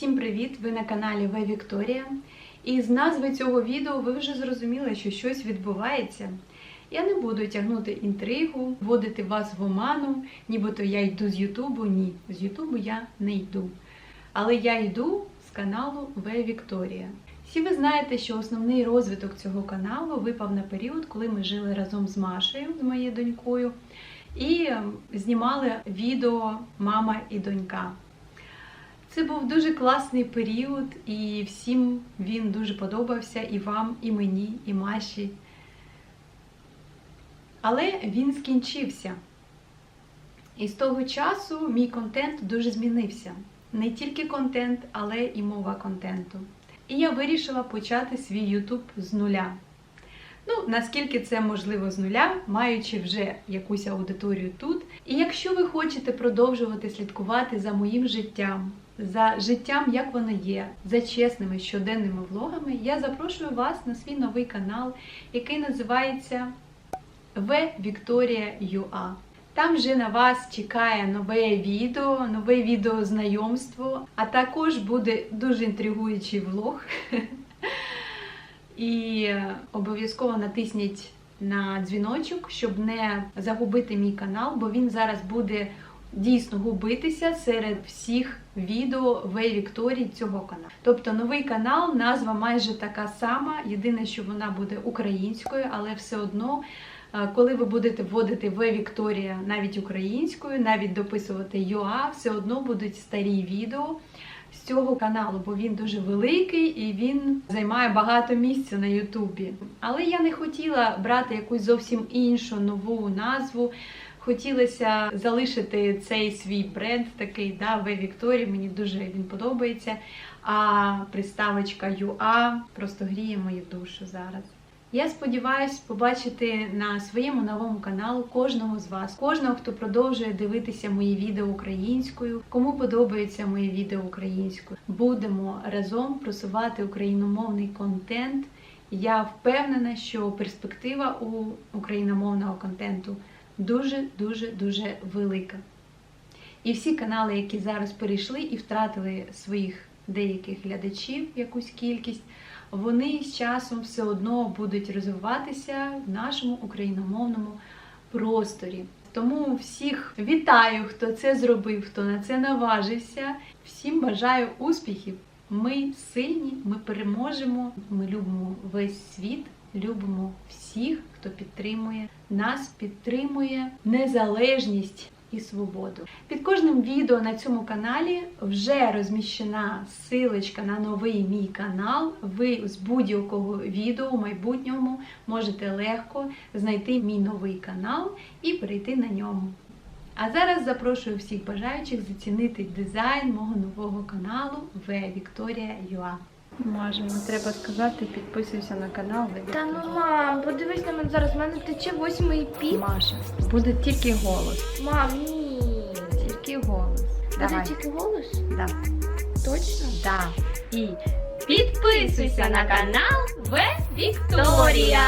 Всім привіт! Ви на каналі В Вікторія. І з назви цього відео ви вже зрозуміли, що щось відбувається. Я не буду тягнути інтригу, вводити вас в оману, нібито я йду з Ютубу. Ні, з Ютубу я не йду. Але я йду з каналу В Вікторія. Всі ви знаєте, що основний розвиток цього каналу випав на період, коли ми жили разом з Машею, з моєю донькою, і ем, знімали відео Мама і донька. Це був дуже класний період, і всім він дуже подобався і вам, і мені, і Маші. Але він скінчився. І з того часу мій контент дуже змінився. Не тільки контент, але і мова контенту. І я вирішила почати свій YouTube з нуля. Ну, наскільки це можливо з нуля, маючи вже якусь аудиторію тут. І якщо ви хочете продовжувати слідкувати за моїм життям, за життям, як воно є, за чесними щоденними влогами, я запрошую вас на свій новий канал, який називається В Вікторія. Там вже на вас чекає нове відео, нове відео знайомство, а також буде дуже інтригуючий влог. І обов'язково натисніть на дзвіночок, щоб не загубити мій канал, бо він зараз буде дійсно губитися серед всіх відео в Вікторії цього каналу. Тобто новий канал, назва майже така сама. Єдине, що вона буде українською, але все одно. е, Коли ви будете вводити В Вікторія навіть українською, навіть дописувати ЮА, все одно будуть старі відео з цього каналу, бо він дуже великий і він займає багато місця на Ютубі. Але я не хотіла брати якусь зовсім іншу нову назву. Хотілося залишити цей свій бренд такий, да, В Вікторії, мені дуже він подобається. А приставочка ЮА просто гріє мою душу зараз. Я сподіваюся побачити на своєму новому каналу кожного з вас, кожного, хто продовжує дивитися мої відео українською, кому подобається моє відео українською. Будемо разом просувати україномовний контент. Я впевнена, що перспектива у україномовного контенту дуже дуже дуже велика. І всі канали, які зараз перейшли і втратили своїх деяких глядачів, якусь кількість, вони з часом все одно будуть розвиватися в нашому україномовному просторі. Тому всіх вітаю, хто це зробив, хто на це наважився. Всім бажаю успіхів. Ми сильні, ми переможемо. Ми любимо весь світ, любимо всіх, хто підтримує нас, підтримує незалежність і свободу. Під кожним відео на цьому каналі вже розміщена силочка на новий мій канал. Ви з будь-якого відео в майбутньому можете легко знайти мій новий канал і перейти на ньому. А зараз запрошую всіх бажаючих зацінити дизайн мого нового каналу В Вікторія Юа. Мені треба сказати, підписуйся на канал Та ну мам, подивись на мене зараз, в мене тече восьмий пік. Маша, буде тільки голос. Мам, ні. Тільки голос. Буде Давай. тільки голос? Да. Точно? Да. І Підписуйся на канал В Вікторія.